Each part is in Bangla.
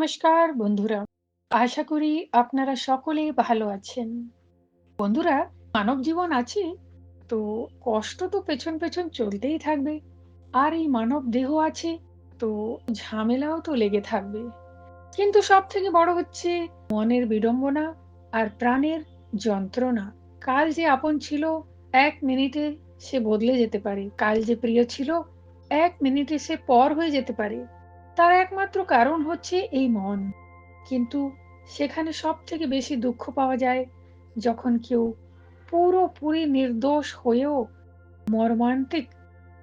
নমস্কার বন্ধুরা। আশা করি আপনারা সকলেই ভালো আছেন। বন্ধুরা, মানব জীবন আছে, তো কষ্ট তো পেছন, পেছন চলতেই থাকবে। আর এই মানব দেহ আছে, তো ঝামেলাও তো লেগে থাকবে। কিন্তু সবথেকে বড় হচ্ছে মনের বিড়ম্বনা আর প্রাণের যন্ত্রণা। কাল যে আপন ছিল, এক মিনিটে সে বদলে যেতে পারে। কাল যে প্রিয় ছিল, এক মিনিটে সে পর হয়ে যেতে পারে। তার একমাত্র কারণ হচ্ছে এই মন। কিন্তু সেখানে সব থেকে বেশি দুঃখ পাওয়া যায় যখন কেউ পুরোপুরি নির্দোষ হয়েও মর্মান্তিক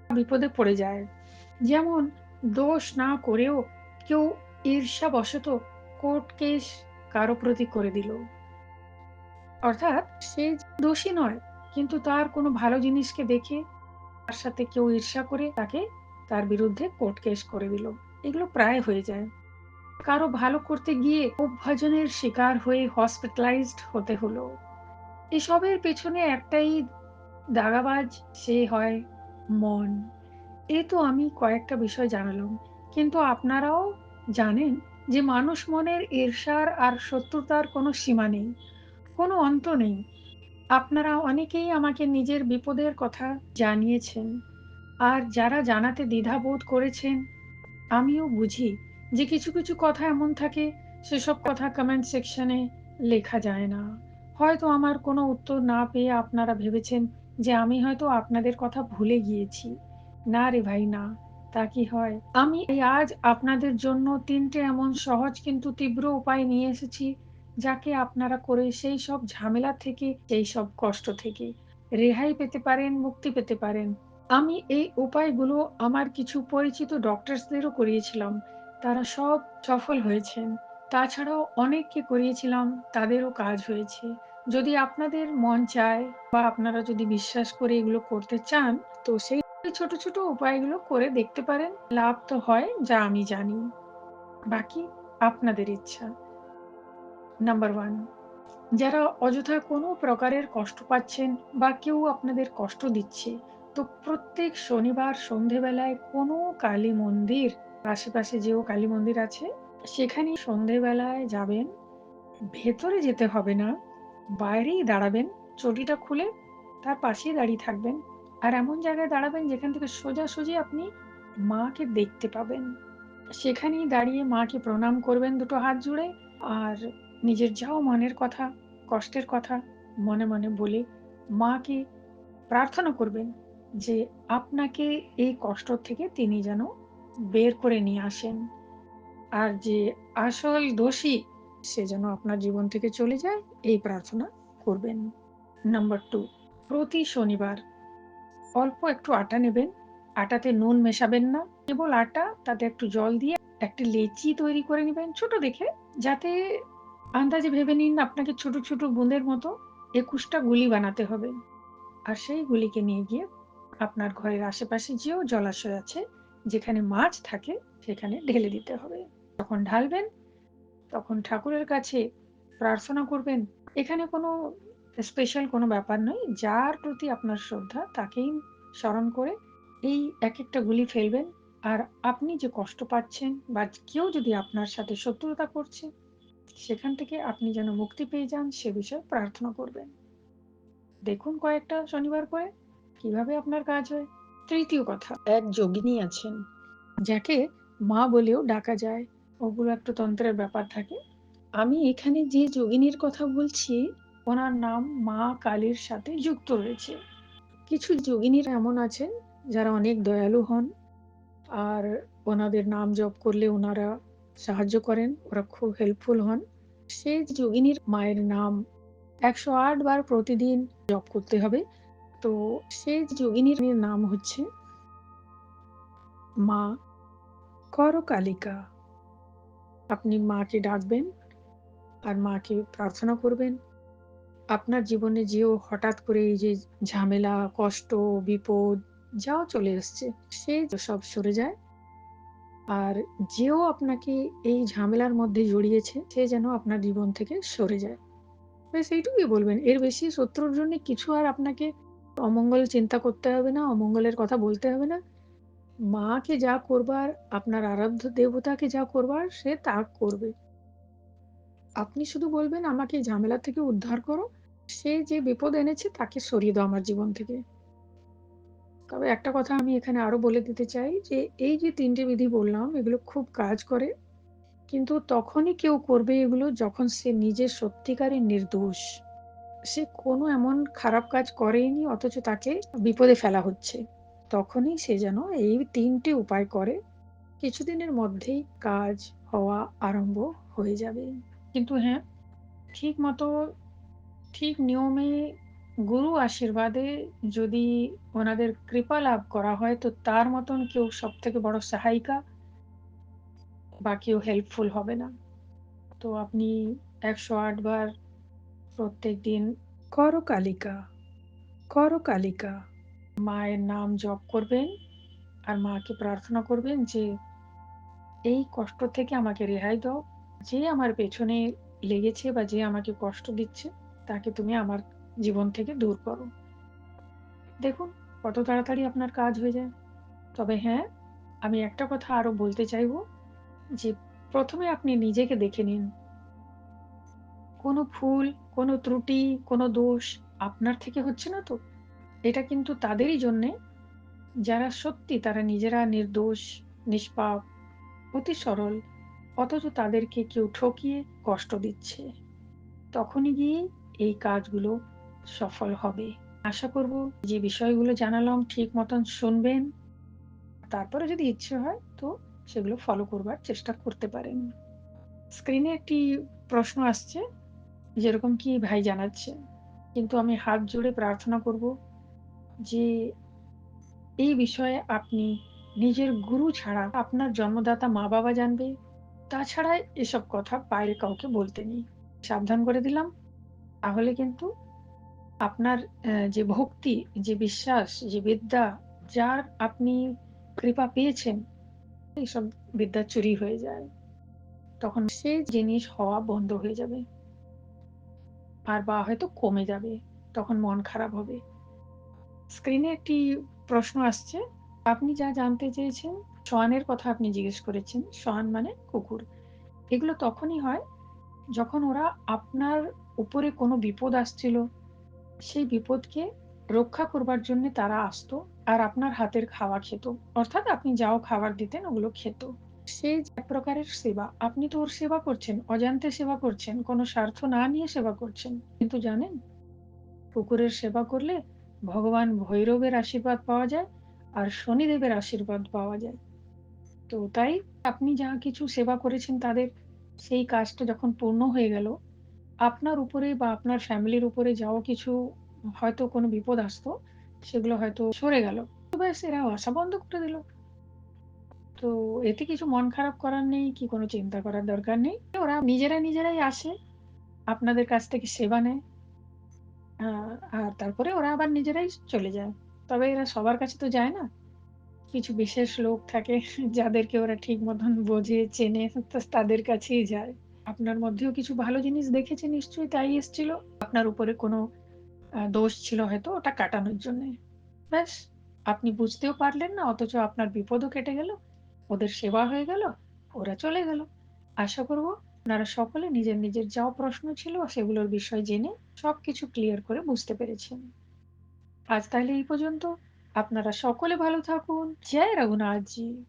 বিপদে পড়ে যায়। যেমন দোষ না করেও কেউ ঈর্ষাবশত কোর্ট কেস কারও প্রতি করে দিল। অর্থাৎ সে দোষী নয়, কিন্তু তার কোনো ভালো জিনিসকে দেখে তার সাথে কেউ ঈর্ষা করে তাকে তার বিরুদ্ধে কোর্ট কেস করে দিল। এগুলো প্রায় হয়ে যায়। কারও ভালো করতে গিয়ে অভ্যাজনের শিকার হয়ে হসপিটালাইজড হতে হলো। এসবের পেছনে একটাই দাগাবাজ, সে হয় মন। এ তো আমি কয়েকটা বিষয় জানালাম। কিন্তু আপনারাও জানেন যে মানুষ মনের ঈর্ষার আর শত্রুতার কোনো সীমা নেই, কোনো অন্ত নেই। আপনারা অনেকেই আমাকে নিজের বিপদের কথা জানিয়েছেন। আর যারা জানাতে দ্বিধাবোধ করেছেন, আমিও বুঝি যে কিছু, কিছু কথা এমন থাকে সেসব কথা কমেন্ট সেকশনে লেখা যায় না। হয়তো আমার কোনো উত্তর না পেয়ে আপনারা ভেবেছেন যে আমি হয়তো আপনাদের কথা ভুলে গিয়েছি। না রে ভাই না, তা কি হয়? আমি আজ আপনাদের জন্য তিনটে এমন সহজ কিন্তু তীব্র উপায় নিয়ে এসেছি, যাকে আপনারা করে সেই সব ঝামেলা থেকে, সেই সব কষ্ট থেকে রেহাই পেতে পারেন, মুক্তি পেতে পারেন। আমি এই উপায়গুলো আমার কিছু পরিচিত ডক্টরসদেরও করিয়েছিলাম। তারা সব সফল হয়েছেন। তাছাড়াও অনেককে করিয়েছিলাম, তাদেরও কাজ হয়েছে। যদি আপনাদের মন চায় বা আপনারা যদি বিশ্বাস করে এগুলো করতে চান, তো সেই ছোট, ছোট উপায়গুলো করে দেখতে পারেন। লাভ তো হয় যা আমি জানি। বাকি আপনাদের ইচ্ছা। নাম্বার ওয়ান যারা অযথা কোনো প্রকারের কষ্ট পাচ্ছেন বা কেউ আপনাদের কষ্ট দিচ্ছে, তো প্রত্যেক শনিবার সন্ধেবেলায় কোনো কালী মন্দির, আশেপাশে যেও কালী মন্দির আছে, সেখানে সন্ধেবেলায় যাবেন। ভেতরে যেতে হবে না, বাইরেই দাঁড়াবেন, চটিটা খুলে তার পাশেই দাঁড়িয়ে থাকবেন। আর এমন জায়গায় দাঁড়াবেন যেখান থেকে সোজাসুজি আপনি মাকে দেখতে পাবেন। সেখানেই দাঁড়িয়ে মাকে প্রণাম করবেন দুটো হাত জুড়ে আর নিজের যাও মনের কথা, কষ্টের কথা মনে, মনে বলে মাকে প্রার্থনা করবেন যে আপনাকে এই কষ্ট থেকে তিনি যেন বের করে নিয়ে আসেন। আর যে আসল দোষী সে যেন আপনার জীবন থেকে চলে যায় এই প্রার্থনা করবেন। নাম্বার টু প্রতি শনিবার অল্প একটু আটা নেবেন। আটাতে নুন মেশাবেন না। কেবল আটা তাতে একটু জল দিয়ে একটা লেচি তৈরি করে নেবেন ছোট দেখে। যাতে আন্দাজে ভেবে নিন আপনাকে ছোট, ছোট বুঁদের মতো একুশটা গুলি বানাতে হবে। আর সেই গুলিকে নিয়ে গিয়ে আপনার ঘরের আশেপাশে যেও জলাশয় আছে, যেখানে মাছ থাকে সেখানে ঢেলে দিতে হবে। যখন ঢালবেন তখন ঠাকুরের কাছে প্রার্থনা করবেন। এখানে কোনো স্পেশাল কোনো ব্যাপার নয়। যার প্রতি আপনার শ্রদ্ধা তাকেই স্মরণ করে এই এক একটা গুলি ফেলবেন। আর আপনি যে কষ্ট পাচ্ছেন বা কেউ যদি আপনার সাথে শত্রুতা করছে, সেখান থেকে আপনি যেন মুক্তি পেয়ে যান সে বিষয়ে প্রার্থনা করবেন। দেখুন কয়েকটা শনিবার করে কীভাবে আপনার কাজ হয়। তৃতীয় কথা, এক যোগিনী আছেন, যাকে মা বলেও ডাকা যায়। ওগুলো একটু তন্ত্রের ব্যাপার থাকে। আমি এখানে যে যোগিনীর কথা বলছি, ওনার নাম মা কালীর সাথে যুক্ত রয়েছে। কিছু যোগিনীরা এমন আছেন যারা অনেক দয়ালু হন। আর ওনাদের নাম জপ করলে ওনারা সাহায্য করেন। ওরা খুব হেল্পফুল হন। সেই যোগিনীর মায়ের নাম ১০৮ বার প্রতিদিন জপ করতে হবে। তো সেই যোগিনীর নাম হচ্ছে মা করকালিকা। আপনি মাকে ডাকবেন আর মাকে প্রার্থনা করবেন। আপনার জীবনে যেও হঠাৎ করে এই যে ঝামেলা, কষ্ট, বিপদ যাও চলে এসছে, সে সব সরে যায়। আর যেও আপনাকে এই ঝামেলার মধ্যে জড়িয়েছে, সে যেন আপনার জীবন থেকে সরে যায়। ব্যাস এইটুকুই বলবেন। এর বেশি শত্রুর জন্য কিছু আর আপনাকে অমঙ্গল চিন্তা করতে হবে না, অমঙ্গলের কথা বলতে হবে না। মাকে যা করবার, আপনার আরাধ্য দেবতাকে যা করবার সে তা করবে। আপনি শুধু বলবেন, "আমাকে ঝামেলা থেকে উদ্ধার করো। সে যে বিপদ এনেছে তাকে সরিয়ে দাও আমার জীবন থেকে।" তবে একটা কথা আমি এখানে আরও বলে দিতে চাই যে, এই যে তিনটে বিধি বললাম এগুলো খুব কাজ করে। কিন্তু তখনই কেউ করবে এগুলো যখন সে নিজে সত্যিকারের নির্দোষ। সে কোনো এমন খারাপ কাজ করেইনি অথচ তাকে বিপদে ফেলা হচ্ছে। তখনই সে যেন এই তিনটি উপায় করে। কিছুদিনের মধ্যেই কাজ হওয়া আরম্ভ হয়ে যাবে। কিন্তু হ্যাঁ, ঠিক মতো ঠিক নিয়মে গুরু আশীর্বাদে যদি ওনাদের কৃপা লাভ করা হয় তো তার মতন কেউ সব থেকে বড় সহায়িকা বা কেউ হেল্পফুল হবে না। তো আপনি ১০৮ বার প্রত্যেকদিন করকালিকা, করকালিকা মায়ের নাম জপ করবেন আর মাকে প্রার্থনা করবেন যে, "এই কষ্ট থেকে আমাকে রেহাই দাও। যে আমার পেছনে লেগেছে বা যে আমাকে কষ্ট দিচ্ছে তাকে তুমি আমার জীবন থেকে দূর করো।" দেখুন কত তাড়াতাড়ি আপনার কাজ হয়ে যায়। তবে হ্যাঁ, আমি একটা কথা আরও বলতে চাইব যে, প্রথমে আপনি নিজেকে দেখে নিন। কোনো ভুল, কোনো ত্রুটি, কোনো দোষ আপনার থেকে হচ্ছে না তো? এটা কিন্তু তাদেরই জন্যে যারা সত্যি তারা নিজেরা নির্দোষ, নিষ্পাপ, অতি সরল অথচ তাদেরকে কেউ ঠকিয়ে কষ্ট দিচ্ছে। তখনই গিয়ে এই কাজগুলো সফল হবে। আশা করব যে বিষয়গুলো জানালাম ঠিক মতন শুনবেন। তারপরে যদি ইচ্ছে হয় তো সেগুলো ফলো করবার চেষ্টা করতে পারেন। স্ক্রিনে একটি প্রশ্ন আসছে যেরকম কি ভাই জানাচ্ছে। কিন্তু আমি হাত জোড়ে প্রার্থনা করব যে এই বিষয়ে আপনি নিজের গুরু ছাড়া আপনার জন্মদাতা মা-বাবা জানবে। তাছাড়া এসব কথা বাইরে কাউকে বলতে নেই। সাবধান করে দিলাম। তাহলে কিন্তু আপনার যে ভক্তি, যে বিশ্বাস, যে বিদ্যা, যার আপনি কৃপা পেয়েছেন, এইসব বিদ্যা চুরি হয়ে যায়। তখন সেই জিনিস হওয়া বন্ধ হয়ে যাবে। আর বা হয়তো কমে যাবে। তখন মন খারাপ হবে। স্ক্রিনে একটি প্রশ্ন আসছে। আপনি যা জানতে চেয়েছেন, শোয়ানের কথা আপনি জিজ্ঞেস করেছেন। শোয়ান মানে কুকুর। এগুলো তখনই হয় যখন ওরা আপনার উপরে কোনো বিপদ আসছিল, সেই বিপদকে রক্ষা করবার জন্যে তারা আসতো আর আপনার হাতের খাওয়া খেত। অর্থাৎ আপনি যাও খাবার দিতেন ওগুলো খেত। যে এক প্রকারের সেবা। আপনি তো ওর সেবা করছেন, অজান্তে সেবা করছেন, কোনো স্বার্থ না নিয়ে সেবা করছেন। কিন্তু জানেন কুকুরের সেবা করলে ভগবান ভৈরবের আশীর্বাদ পাওয়া যায় আর শনিদেবের আশীর্বাদ পাওয়া যায়। তো তাই আপনি যা কিছু সেবা করেছেন তাদের, সেই কাজটা যখন পূর্ণ হয়ে গেল, আপনার উপরে বা আপনার ফ্যামিলির উপরে যাও কিছু হয়তো কোনো বিপদ আসতো, সেগুলো হয়তো সরে গেল। ব্যাস এরা আসা বন্ধ করে দিল। তো এতে কিছু মন খারাপ করার নেই কি কোনো চিন্তা করার দরকার নেই। ওরা নিজেরা, নিজেরাই আসে, আপনাদের কাছ থেকে সেবা নেয়। আর তারপরে ওরা আবার নিজেরাই চলে যায়। তবে এরা সবার কাছে তো যায় না। কিছু বিশেষ লোক থাকে যাদেরকে ওরা ঠিক মতন বোঝে, চেনে তাদের কাছেই যায়। আপনার মধ্যেও কিছু ভালো জিনিস দেখেছে নিশ্চয়ই তাই এসছিল। আপনার উপরে কোনো দোষ ছিল হয়তো ওটা কাটানোর জন্যে। ব্যাস আপনি বুঝতেও পারলেন না অথচ আপনার বিপদও কেটে গেল। ওদের সেবা হয়ে গেল, ওরা চলে গেল। আশা করব আপনারা সকলে নিজের, নিজের যা প্রশ্ন ছিল সেগুলোর বিষয় জেনে সব কিছু ক্লিয়ার করে বুঝতে পেরেছেন। আজ তাহলে এই পর্যন্ত। আপনারা সকলে ভালো থাকুন। জয় রঘুনাথজি।